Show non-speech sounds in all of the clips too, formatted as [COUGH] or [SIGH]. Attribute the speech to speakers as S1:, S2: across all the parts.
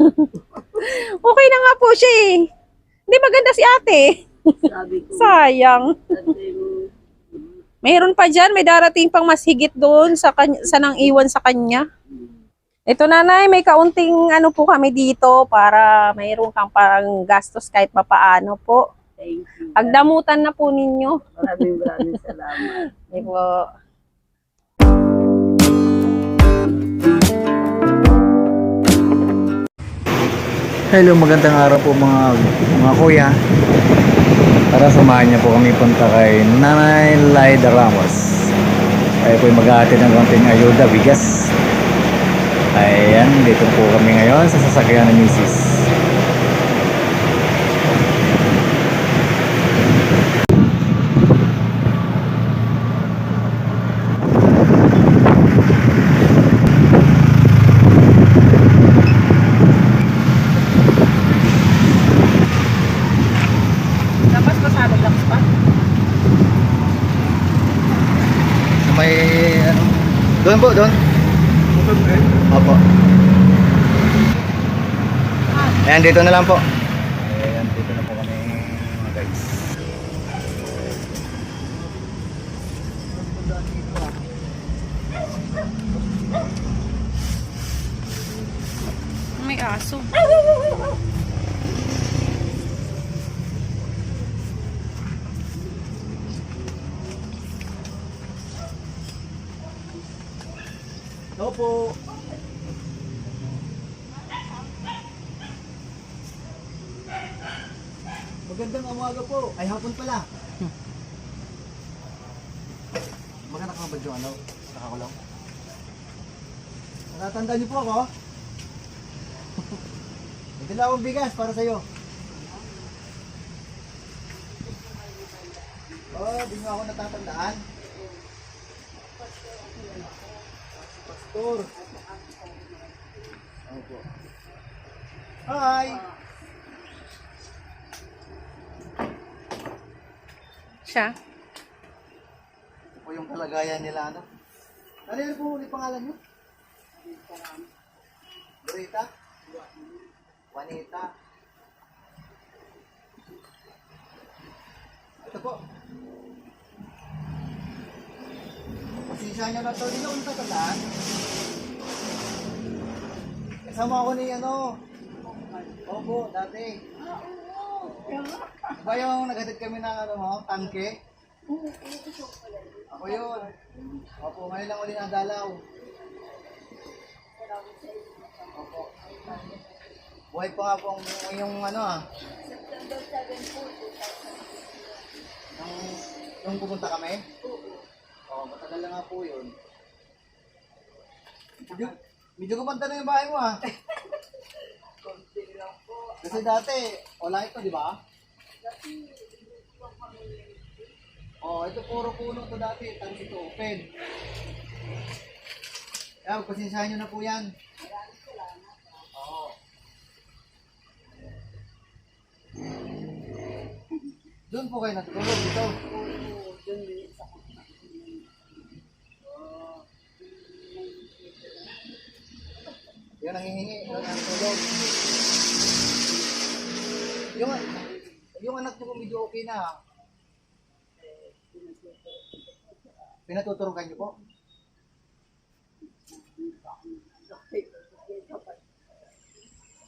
S1: [LAUGHS] okay na nga po siya eh. Hindi maganda si ate.
S2: Sabi ko,
S1: Sayang. [LAUGHS] Mayroon pa dyan, may darating pang mas higit doon sa, kanya, sa nang iwan sa kanya. Ito nanay, may kaunting ano po kami dito para mayroon kang parang gastos kahit papaano po.
S2: thank you.
S1: Pagdamutan na po ninyo.
S2: Maraming maraming salamat. [LAUGHS]
S1: Di po.
S3: Hello, magandang araw po mga mga kuya. Para samahan niyo po kami punta kay Nanay Laida Ramos. Ay po maghahatid ng konting ayuda, bigas. Ayan, dito po kami ngayon sa sasakyan ni Mrs. Doon po, doon. Opo. Ayan, dito na lang po. Ayan, dito na po kami mga guys.
S1: May aso.
S3: Opo. Magandang umaga po. Ay, hapon pala. Maganda ka ba yung ano? Nakakulong? Natatanda niyo po ako? [LAUGHS] May dala akong bigas para sa'yo. Oh, di mo ako natatandaan. Pastor. Opo. Hi!
S1: Siya.
S3: Ito po yung kalagayan nila, ano? Ano yan po ulit pangalan nyo? Dorita? Juanita? Ito po. Nyo na to. Hindi na ako natatandaan. Kasama ako ni ano? Opo, dati. Diba yung naghatid kami ng ano mo, tangke? Ako yun. Opo, ngayon lang uli nadalaw. Opo. Buhay pa nga po yung ano ah. Nung, nung pupunta kami? Oo, matagal na nga po yun. Medyo, medyo kumanta na yung bahay mo ah. [LAUGHS] Kasi dati, wala ito, di ba? Oh, ito puro puno to dati, tanong ito open. Kaya pasensyahan nyo na po yan. Oo. Doon po kayo natutulog dito. Yung nangihingi, yung natutulog. Yung, yung anak na. Pinatuturukan niyo po?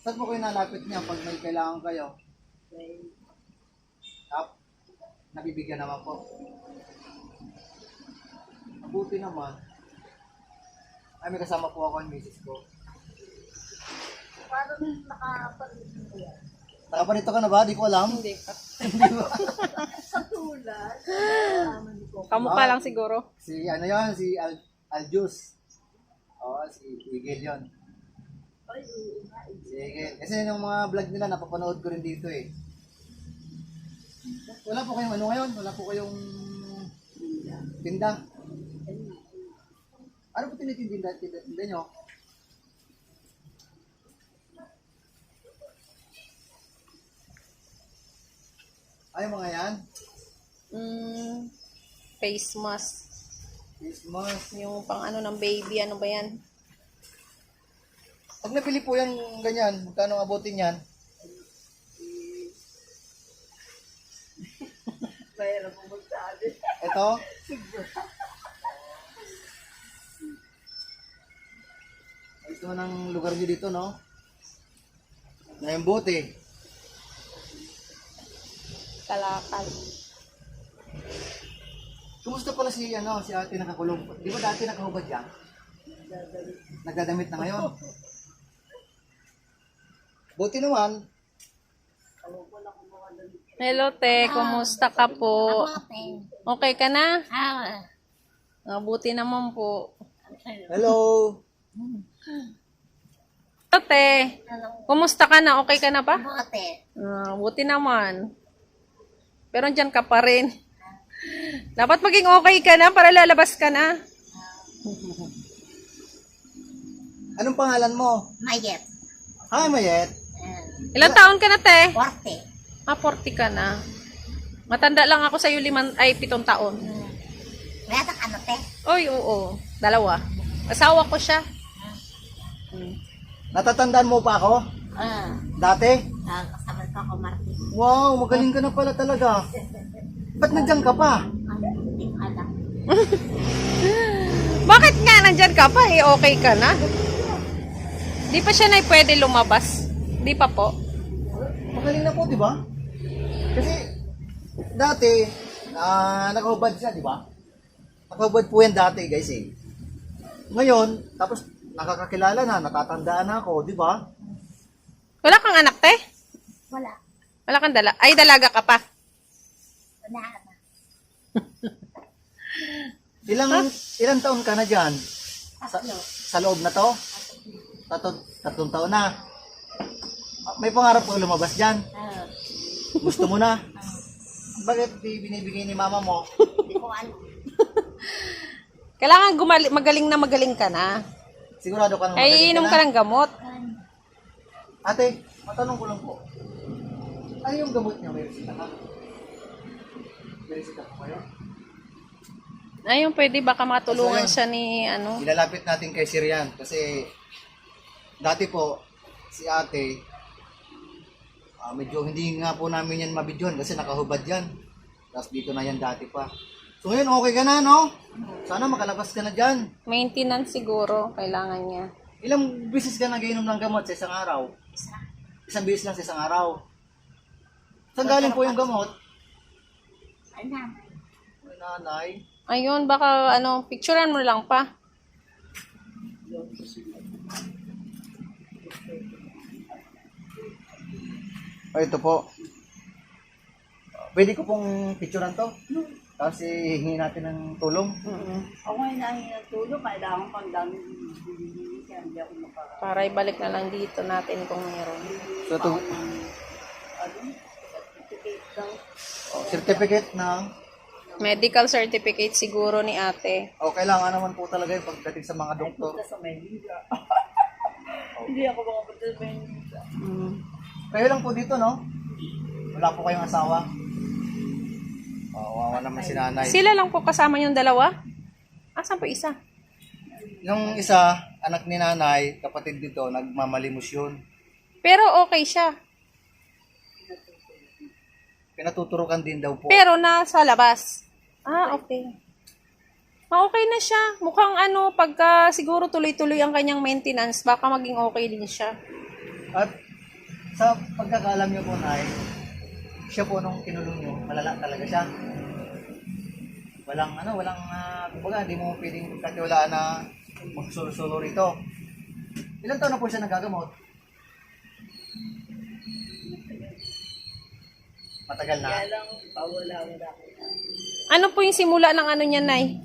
S3: Saan po kayo nalapit niya pag may kailangan kayo? Tap, nabibigyan naman po. Mabuti naman. Ay, may kasama po ako ang misis ko.
S2: Parang yan.
S3: Nakaparito ka na ba? Di ko alam.
S1: Hindi pa. [LAUGHS] [LAUGHS]
S2: Sa tulad.
S1: Kamukha lang siguro.
S3: Si ano yon si Al Aljus. Oo, si Igel yon. Si Igel. Kasi yung mga vlog nila, napapanood ko rin dito eh. Wala po kayong ano ngayon? Wala po kayong tinda? Ano po tinitinda tinda, tinda nyo? Ay, mga yan.
S1: Mm, face mask.
S3: Christmas.
S1: Yung pang ano ng baby, ano ba yan?
S3: Pag nabili po yan ganyan, magkano abutin yan? [LAUGHS]
S2: Mayroon po magsabi.
S3: Ito? Ito ng lugar nyo dito, no? Na yung bote.
S1: Kalakal.
S3: Kumusta pala si, ano, si ate nakakulong? Di ba dati nakahubad yan? Nagdadamit na ngayon. Buti naman,
S1: Hello, te. Kumusta ka po? Okay ka na?
S2: Ah,
S1: Mabuti naman po.
S3: hello.
S1: Hello, te. Kumusta ka na? Okay ka na ba?
S2: bote.
S1: Ah, buti naman. Pero andyan ka pa rin. Dapat maging okay ka na para lalabas ka na.
S3: Anong pangalan mo?
S2: Mayet.
S3: Hi, Mayet.
S1: Ilang taon ka na, te?
S2: Forte.
S1: Ah, 40 ka na. Matanda lang ako sa'yo liman, ay, pitong taon.
S2: Mayat ka ano, te?
S1: Oy, oo. Dalawa. Asawa ko siya.
S3: Natatandaan mo pa ako?
S2: Ah,
S3: Dati?
S2: ah, kasama ka ko, Martin.
S3: Wow, magaling ka na pala talaga. Ba't nandiyan ka pa? [LAUGHS]
S1: Bakit nga nandyan ka pa? Eh, okay ka na. Di pa siya na pwede lumabas. Di pa po.
S3: Magaling na po, di ba? Kasi, dati, ah nakahubad siya, di ba? Nakahubad po yan dati, guys, eh. Ngayon, tapos, nakakakilala na, natatandaan na ako, di ba?
S1: Wala kang anak, te?
S2: Wala.
S1: Wala kang dala. Ay, dalaga ka pa.
S2: Wala [LAUGHS] na.
S3: Ilang, ilang taon ka na dyan? Sa,
S2: Tatlo.
S3: sa loob na to? Tatlong, tatlong taon na. May pangarap ko lumabas dyan.
S2: Ah,
S3: Gusto mo na? [LAUGHS] Bakit di binibigay ni mama mo?
S2: hindi ko alam. [LAUGHS]
S1: Kailangan gumali- magaling na magaling ka na.
S3: Sigurado ka na
S1: Ay, inom ka ng gamot.
S3: Ate, matanong ko lang po. Ano yung gamot niya? May resita ka? May resita po kayo?
S1: Ayun, pwede baka matulungan
S3: Ayun.
S1: siya ni, ano.
S3: Ilalapit natin kay Sirian kasi dati po si ate ah, medyo hindi nga po namin yan mabidyon kasi nakahubad yan. Tapos dito na yan dati pa. So ngayon okay ka na no? Sana makalabas ka na dyan.
S1: Maintenance siguro, kailangan niya.
S3: Ilang bisis ka nag-inom ng gamot sa isang araw?
S2: Isa.
S3: Isang bisis lang sa isang araw. Saan galing po yung gamot?
S2: Ay, naman.
S3: Ay, nanay.
S1: Ayun, baka, ano, picturean mo lang pa.
S3: Oh, ito po. Pwede ko pong picturean to? Tapos hihingi natin ng tulong.
S2: Ako ay nahingi ng tulong, kailangan pang dami hindi ako.
S1: Para ibalik na lang dito natin kung meron.
S3: So, to. Oh, certificate ng
S1: Medical certificate siguro ni ate.
S3: o kailangan naman po talaga yung pagdating sa mga doktor.
S2: Punta sa Maynila. [LAUGHS] Hindi ako makapunta sa Maynila.
S1: Mm.
S3: Kayo lang po dito, no? Wala po kayong asawa. Oh, wawa naman si nanay.
S1: Sila lang po kasama yung dalawa? Asan po isa?
S3: Yung isa, anak ni nanay, kapatid dito, nagmamalimos yun.
S1: Pero okay siya.
S3: Pinatuturukan din daw po.
S1: Pero nasa labas. Ah, okay. Ah, okay na siya. Mukhang ano, pagka siguro tuloy-tuloy ang kanyang maintenance, baka maging okay din siya.
S3: At sa pagkakaalam niyo po, Nay, siya po nung kinulong niyo, malala talaga siya. Walang ano, walang, uh, kumbaga, hindi mo pwedeng katiwalaan na magsulo-sulo rito. Ilan taon na po siya nagagamot? Matagal na.
S2: Kaya lang, pawala-wala ko na.
S1: Ano po yung simula ng ano niya, Nay?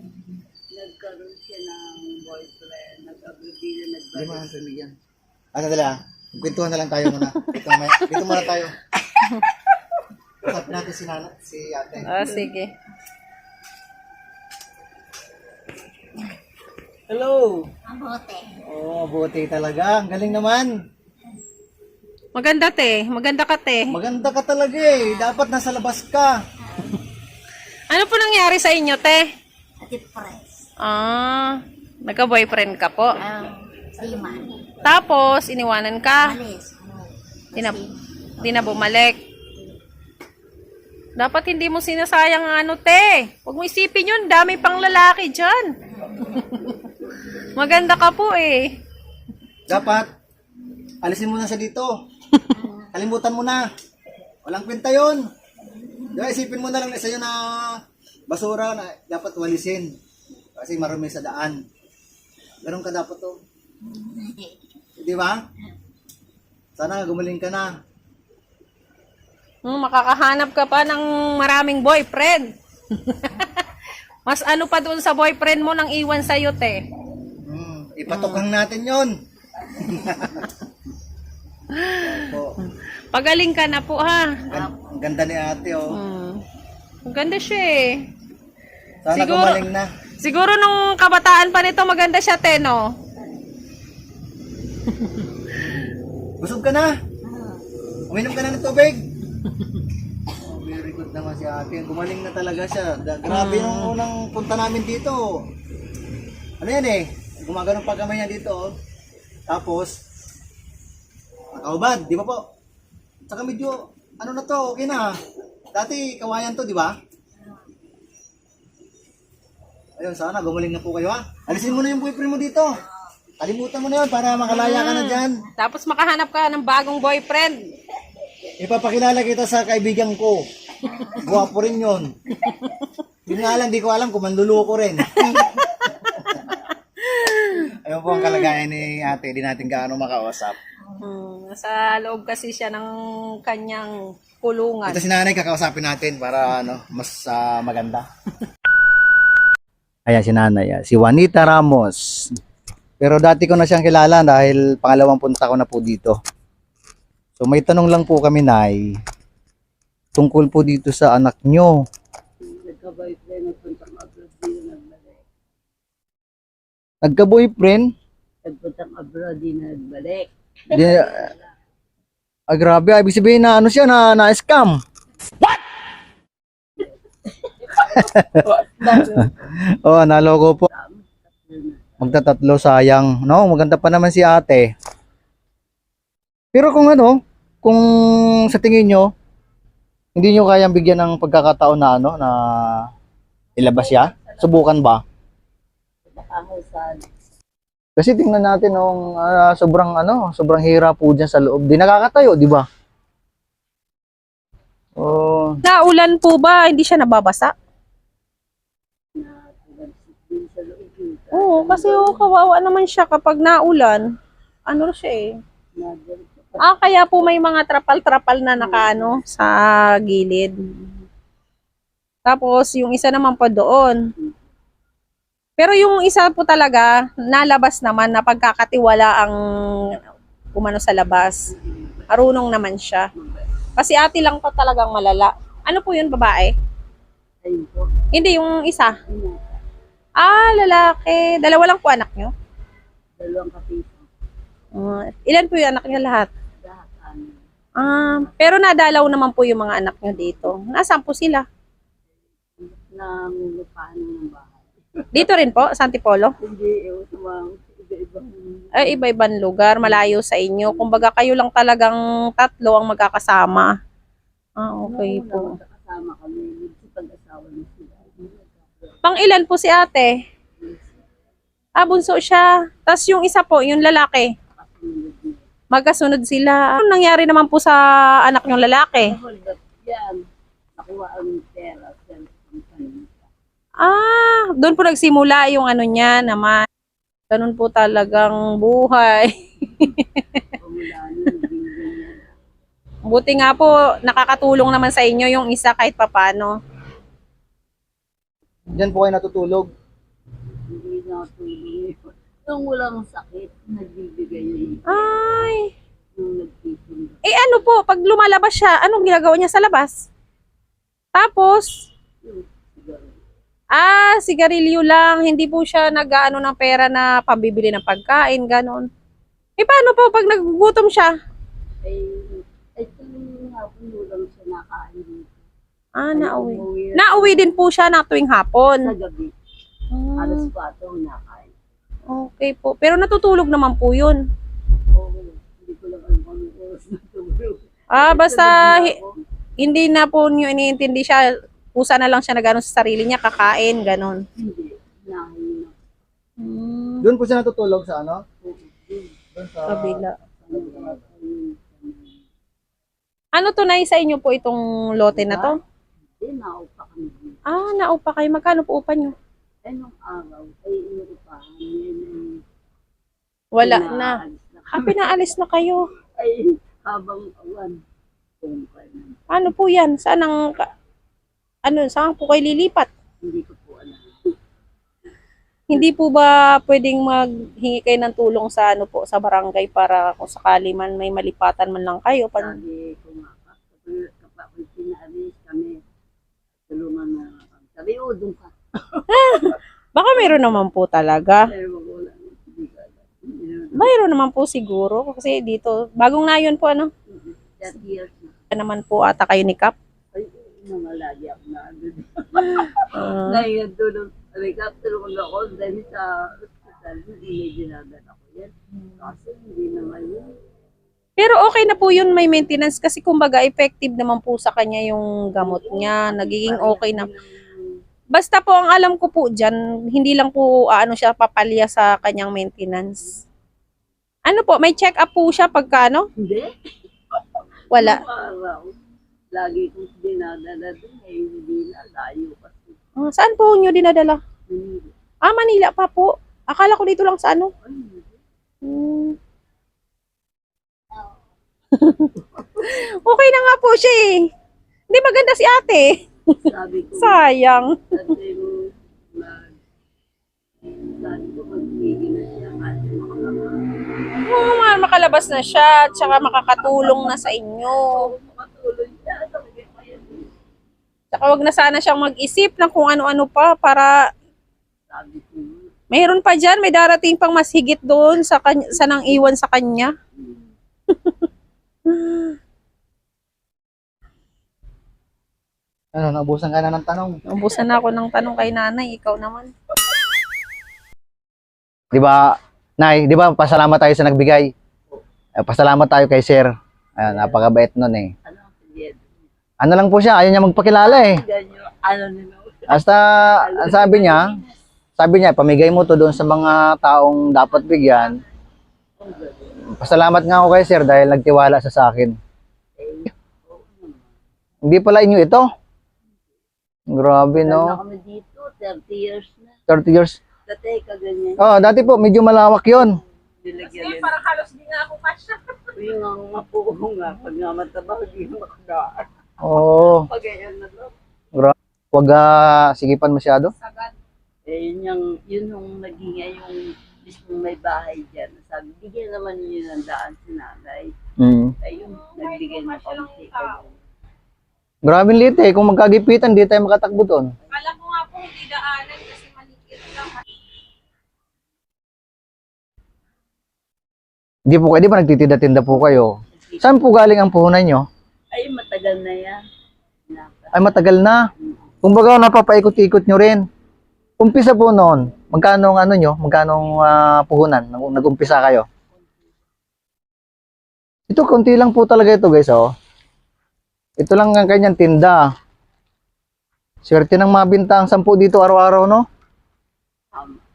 S2: Nagkaroon siya ng boyfriend, nag-abibili, nag
S3: Hindi mo ang pamilyan. Ah, sandali ah. Kwentuhan na lang tayo muna. Dito, may, dito muna tayo. Usap natin si, nana, si ate.
S1: Ah, sige.
S3: Hello!
S2: Ang bote.
S3: Oh, buti talaga. Ang galing naman.
S1: Maganda, te. Maganda ka, te.
S3: Maganda ka talaga eh. Dapat nasa labas ka. [LAUGHS]
S1: Ano po nangyari sa inyo, te?
S2: Press.
S1: Ah, nagka-boyfriend ka po.
S2: Ah, Siman.
S1: Tapos, iniwanan ka.
S2: Alis.
S1: Di na, di na bumalik. Dapat hindi mo sinasayang ang ano, te. Huwag mo isipin yun, dami pang lalaki dyan. [LAUGHS] Maganda ka po eh.
S3: Dapat, alisin mo na siya dito. Kalimutan mo na. Walang kwenta yun. Diba, isipin mo na lang sa'yo na basura na dapat walisin. Kasi marami sa daan. Ganun ka dapat to. [LAUGHS] Di ba? Sana gumaling ka na.
S1: Hmm, makakahanap ka pa ng maraming boyfriend. [LAUGHS] Mas ano pa doon sa boyfriend mo nang iwan sa'yo, te.
S3: Hmm, ipatukhang natin yon. [LAUGHS] Opo.
S1: Pagaling ka na po, ha.
S3: Ang ganda ni ate, oh.
S1: Hmm. Ang ganda siya eh.
S3: Sana
S1: Siguro-
S3: gumaling na.
S1: Siguro nung kabataan pa nito, maganda siya, te, no? [LAUGHS]
S3: Busog ka na? Uminom ka na ng tubig? [LAUGHS] oh, very good naman si ate. Gumaling na talaga siya. Da- grabe yung unang punta namin dito. Ano yan eh? Gumagano pa kamay niya dito. oh. Tapos, nakaubad, di ba po? Tsaka medyo, ano na to, okay na. Dati, kawayan to, di ba? Ayun, sana gumaling na po kayo ha. Alisin mo na yung boyfriend mo dito. Kalimutan mo na yun para makalaya ka na dyan.
S1: Tapos makahanap ka ng bagong boyfriend.
S3: Ipapakilala kita sa kaibigan ko. Guwapo rin yun. [LAUGHS] Yun nga lang, di ko alam kung manluloko rin. [LAUGHS] Ayun po ang kalagayan ni ate, di natin gaano makausap.
S1: Hmm, nasa loob kasi siya ng kanyang kulungan.
S3: Ito si nanay, kakausapin natin para ano, mas ah, maganda. Ayan si nanay, ah, si Juanita Ramos. Pero dati ko na siyang kilala dahil pangalawang punta ko na po dito. So may tanong lang po kami, Nay. Tungkol po dito sa anak nyo. Nagka-boyfriend?
S2: Nagpuntang abroad din nagbalik.
S3: Di, ah, grabe, ibig sabihin na ano siya, na, na-scam. What? [LAUGHS] oh, naloko po. Magtatatlo sayang. No, maganda pa naman si ate. Pero kung ano, kung sa tingin nyo, hindi nyo kayang bigyan ng pagkakataon na ano, na ilabas siya, subukan ba?
S2: Sa
S3: Kasi tingnan natin nung ah, sobrang ano, sobrang hirap po dyan sa loob. Di nakakatayo, di ba? Oh,
S1: Sa ulan po ba, hindi siya nababasa? Oo, kasi oh, kawawa naman siya kapag naulan. Ano siya eh. Ah, kaya po may mga trapal-trapal na nakaano sa gilid. Tapos, yung isa naman po doon. Pero yung isa po talaga, nalabas naman na pagkakatiwala ang umano sa labas. Arunong naman siya. Kasi ate lang pa talagang malala. Ano po yun, babae?
S2: ayun po.
S1: Hindi, yung isa. Ah, lalaki. Dalawa lang po anak nyo?
S2: dalawang kapiso.
S1: Ah, ilan po yung anak nyo lahat?
S2: Lahat ano.
S1: Ah, pero nadalaw naman po yung mga anak nyo dito. Nasaan po sila?
S2: Nangungupaan ng bahay.
S1: Dito rin po, sa Antipolo?
S2: Hindi, iba-ibang
S1: Ay, iba-ibang lugar, malayo sa inyo. Kumbaga kayo lang talagang tatlo ang magkakasama. Ah, okay po.
S2: una, Kasama kami, nagsipag-asawa na sila.
S1: Pang ilan po si ate? Ah, bunso siya. Tapos yung isa po, yung lalaki. Magkasunod sila. Ano nangyari naman po sa anak nyong lalaki?
S2: Yan. Nakuha ang pera.
S1: Ah, doon po nagsimula yung ano niya naman. Ganun po talagang buhay. [LAUGHS] Buti nga po, nakakatulong naman sa inyo yung isa kahit papano.
S3: Diyan po kayo natutulog.
S2: Hindi na tuloy. Nung walang sakit, nagbibigay niya
S1: Ay,
S2: nung
S1: eh ano po, pag lumalabas siya, anong ginagawa niya sa labas? Tapos,
S2: siguro.
S1: Ah, sigarilyo lang, hindi po siya nag-ano ng pera na pambibili ng pagkain, ganon. Eh paano po pag nagugutom siya?
S2: Ay, ay tuloy nga po lang siya nakain dito.
S1: Ah, nauwi. Nauwi din po siya na tuwing
S2: Sa
S1: hapon.
S2: gabi.
S1: Hmm.
S2: Alas 4 nakain.
S1: Okay po. Pero natutulog naman po yun.
S2: Oo, hindi ko lang alam kung oras na [LAUGHS] tulog.
S1: Ah, basta hindi na po niyo iniintindi siya. Kusa na lang siya na gano'n sa sarili niya, kakain, gano'n.
S2: Hindi.
S1: Hmm,
S3: Doon po siya natutulog sa ano? Doon sa...
S1: kabila. Ano to na sa inyo po itong lote na to?
S2: Hindi, naupa kami.
S1: Ah, naupa kayo. Magkano po upa niyo?
S2: Eh, nung araw, ay inuupahan. Yun
S1: Wala na.
S2: na
S1: Ah, pinaalis na kayo.
S2: Ay, habang awan. Kailan.
S1: Ano po yan? Saan ang... Ano, saan po kayo lilipat?
S2: Hindi ko po alam.
S1: Hindi po ba pwedeng maghingi kayo ng tulong sa ano po sa barangay para kung sakali man may malipatan man lang kayo pan
S2: Sabi ko nga, kapag pinaalis kami, tulungan na kami. Sabi, oh, doon ka. [LAUGHS]
S1: baka mayroon naman po talaga. Mayroon naman po siguro kasi dito bagong na yun po ano.
S2: That years na.
S1: Ano naman po ata kayo ni Kap.
S2: Ay, mga lagi ako Dahil tulong, sabi ka, tulungan ako dahil sa hospital, hindi may dinagan ako yan. Kasi hindi na ngayon.
S1: pero okay na po yun may maintenance kasi kumbaga effective naman po sa kanya yung gamot niya. Nagiging okay na. Basta po ang alam ko po dyan, hindi lang po ah, ano siya papalya sa kanyang maintenance. Ano po, may check up po siya pagka ano?
S2: Hindi.
S1: Wala.
S2: Lagi kong dinadala doon, eh, hindi na, layo kasi.
S1: Ah, saan po nyo dinadala?
S2: Manila.
S1: Ah, Manila pa po. Akala ko dito lang sa ano.
S2: Ay, hindi.
S1: Hmm. [LAUGHS] okay na nga po siya eh. Hindi maganda si ate.
S2: sabi ko,
S1: Sayang.
S2: sabi mo, mag, sabi ko, magpigil na siya kasi makalabas.
S1: Oo nga, makalabas na siya. Tsaka makakatulong na sa inyo. Tsaka wag na sana siyang mag-isip ng kung ano-ano pa para mayroon pa dyan. May darating pang mas higit doon sa, kanya, sa nang iwan sa kanya. [LAUGHS]
S3: Ano, naubusan ka na ng tanong.
S1: Ubusan na ako ng tanong kay nanay. Ikaw naman.
S3: Di ba, Nay, di ba, pasalamat tayo sa nagbigay. Eh, pasalamat tayo kay Sir. Ayan, napakabait nun eh.
S2: Ano, hindi.
S3: Ano lang po siya, ayaw niya magpakilala eh.
S2: Ganyan, ano
S3: ang sabi niya, sabi niya, pamigay mo to doon sa mga taong dapat bigyan. Pasalamat nga ako kay Sir dahil nagtiwala sa akin. Hindi pala inyo ito. Grabe,
S2: Ano
S3: no?
S2: kami dito, 30 years na.
S3: 30 years.
S2: Dati kaganyan.
S3: Oh, dati po, medyo malawak yon.
S2: Nila.
S1: parang halos di nga ako kasya.
S2: Yung nga mapuho nga, pag nga mataba, hindi na makadaan.
S3: Oo.
S2: Pag ganyan na lang.
S3: Huwag ah, sigipan masyado.
S1: Sagad.
S2: Eh, yun yung, yun yung naging yung mismo may bahay dyan. Sabi, bigyan naman niyo ng daan si nanay.
S3: Mm.
S2: Ayun, nagbigay ng konti.
S3: Grabe liit eh. Kung magkagipitan, di tayo makatakbo doon.
S1: Kala ko nga po hindi daanan kasi malikit lang.
S3: Di po kayo, di ba nagtitinda-tinda po kayo? Saan po galing ang puhunan nyo?
S2: Ay, matagal na.
S3: Ay, matagal na. Kumbaga, napapaikot-ikot nyo rin. Umpisa po noon, magkano ang ano nyo? Magkano ang ah, puhunan nung nag-umpisa kayo? Ito, konti lang po talaga ito guys, oh. Ito lang ang kanyang tinda. Swerte ng mabinta ang sampu dito araw-araw, no?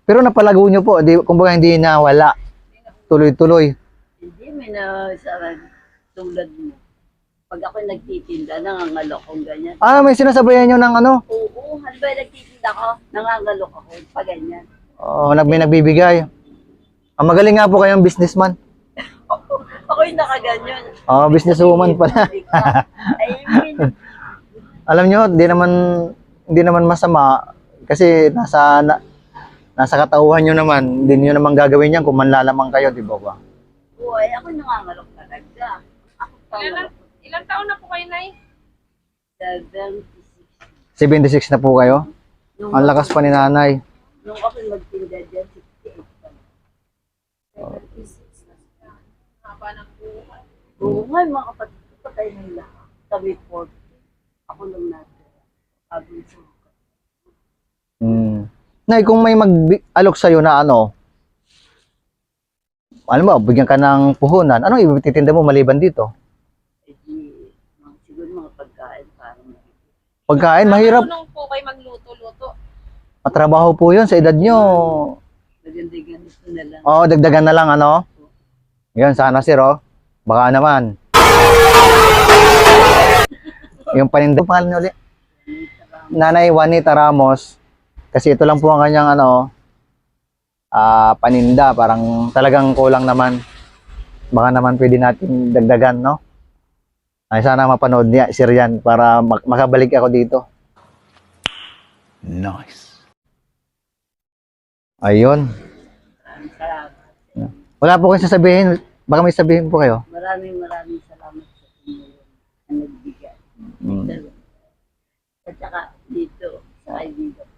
S3: Pero napalago nyo po, di, kumbaga hindi na wala. Tuloy-tuloy.
S2: hindi, may na sa tulad mo. Pag ako nagtitinda, nangangalok kong ganyan.
S3: Ah, may sinasabayan nyo ng ano?
S2: Oo, halimbawa nagtitinda ko, nangangalok ako, pa ganyan.
S3: Oh, nag may nagbibigay. Ang magaling nga po kayong businessman.
S2: Ako yung nakaganyan.
S3: Oh, businesswoman pala. [LAUGHS] Alam nyo, di naman hindi naman masama kasi nasa na, nasa katauhan nyo naman, hindi nyo naman gagawin yan kung manlalamang kayo, di ba ba?
S2: buhay, ako nangangalok talaga. Ako pangalok.
S1: Ilang taon na po kayo, Nay?
S2: 76.
S3: 76 na po kayo.
S2: Nung,
S3: Ang lakas pa ni nanay.
S2: nung ako magtinda dyan, 68 pa.
S1: Haba ng buhay.
S2: Oo nga, mga kapatid ko, patay na lahat. Kami 40. Ako lang natin. Sabi ko,
S3: Hmm. Nay, kung may mag-alok sa'yo na ano, ano mo, bigyan ka ng puhunan, anong ibititinda mo maliban dito?
S2: Eh di, mga, siguro mga pagkain parang
S3: Pagkain, mahirap.
S1: Marunong po kayo magluto-luto.
S3: Matrabaho po yun sa edad nyo.
S2: maganda ganito na lang.
S3: Oo, dagdagan na lang, ano? Yan, sana sir, oh. Baka naman. Yung paninda, pangalan niyo ulit? Nanay Juanita Ramos. Kasi ito lang po ang kanyang, ano, ah paninda. Parang talagang kulang naman. Baka naman pwede natin dagdagan, no? Ay, sana mapanood niya, sir yan, para mak- makabalik ako dito. Nice. Ayun. Wala po kayong sasabihin. Baka may sabihin po kayo.
S2: Maraming maraming salamat sa tumulong na nagbigay.
S3: Mm.
S2: At saka dito, sa kaibigan.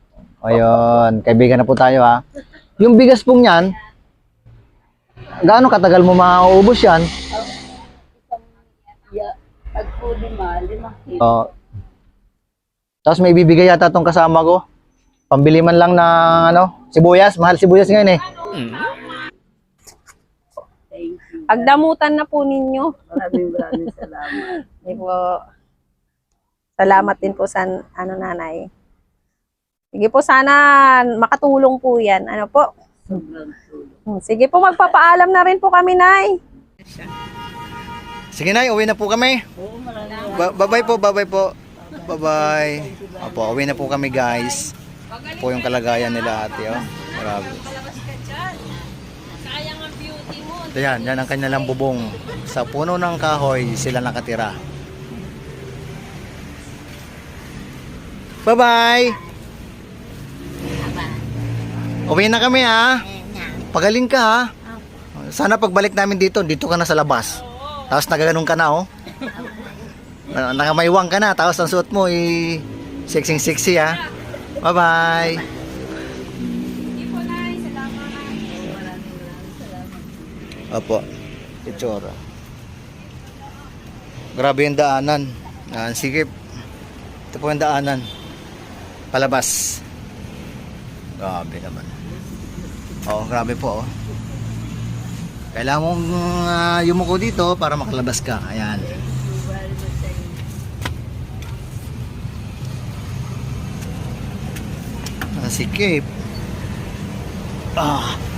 S3: Ayun, kaibigan na po tayo ha. Yung bigas pong yan, gaano katagal mo mauubos yan?
S2: Po lima, limang kilo.
S3: Oh. Tapos may bibigay yata tong kasama ko. Pambili man lang ng ano, sibuyas. Mahal sibuyas ngayon eh.
S2: Thank you.
S1: Pagdamutan na po ninyo.
S2: Maraming maraming salamat. [LAUGHS]
S1: Po. Salamat din po sa ano nanay. Sige po sana makatulong po yan. Ano po?
S2: Sobrang tulong.
S1: Hmm, Sige po magpapaalam na rin po kami nay.
S3: Sige na, uwi na po kami. Bye-bye po, bye-bye po. Bye-bye. Opo, uwi na po kami guys. Po yung kalagayan nila ate, oh. Grabe.
S1: Sayang ang beauty mo.
S3: Ito yan, yan ang kanilang bubong. Sa puno ng kahoy, sila nakatira. Bye-bye! Uwi na kami ha. Pagaling ka ha. Sana pagbalik namin dito, dito ka na sa labas. Tapos nagaganon ka na oh. Na- Nakamayawang ka na, tapos ang suot mo eh, sexy sexy ha.
S1: Po nay. Salamat.
S3: Opo. Itsura. Grabe yung daanan. Ah, sikip. Ito po yung daanan. Palabas. Grabe naman. Oo, grabe po. Oh. Kailangan mong ah, yumuko dito para makalabas ka. Ayan. Ah, sikip. Ah.